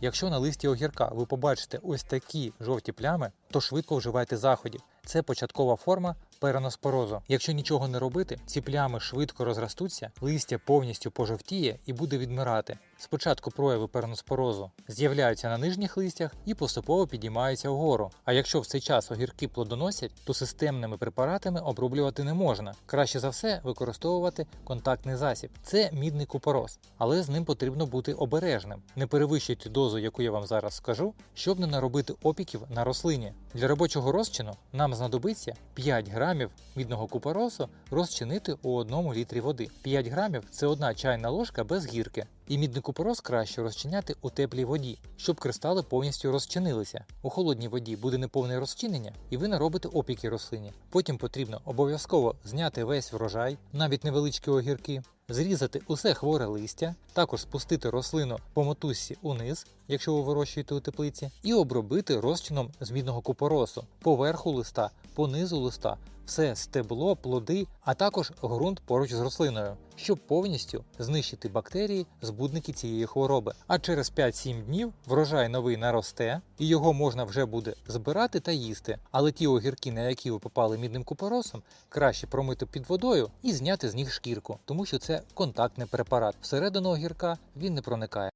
Якщо на листі огірка ви побачите ось такі жовті плями, то швидко вживайте заходів. Це початкова форма пероноспорозу. Якщо нічого не робити, ці плями швидко розростуться, листя повністю пожовтіє і буде відмирати. Спочатку прояви пероноспорозу з'являються на нижніх листях і поступово підіймаються вгору. А якщо в цей час огірки плодоносять, то системними препаратами оброблювати не можна. Краще за все використовувати контактний засіб. Це мідний купорос, але з ним потрібно бути обережним. Не перевищуйте дозу, яку я вам зараз скажу, щоб не наробити опіків на рослині. Для робочого розчину нам знадобиться 5 грамів мідного купоросу розчинити у 1 літрі води. 5 грамів це одна чайна ложка без гірки. І мідний купорос краще розчиняти у теплій воді, щоб кристали повністю розчинилися. У холодній воді буде неповне розчинення, і ви наробите опіки рослині. Потім потрібно обов'язково зняти весь врожай, навіть невеличкі огірки, зрізати усе хворе листя, також спустити рослину по мотузці униз, якщо ви вирощуєте у теплиці, і обробити розчином змінного купоросу поверху листа, по низу листа, все стебло, плоди, а також ґрунт поруч з рослиною, щоб повністю знищити бактерії, збудники цієї хвороби. А через 5-7 днів врожай новий наросте, і його можна вже буде збирати та їсти. Але ті огірки, на які ви попали мідним купоросом, краще промити під водою і зняти з них шкірку, тому що це контактний препарат. Всередину огірка він не проникає.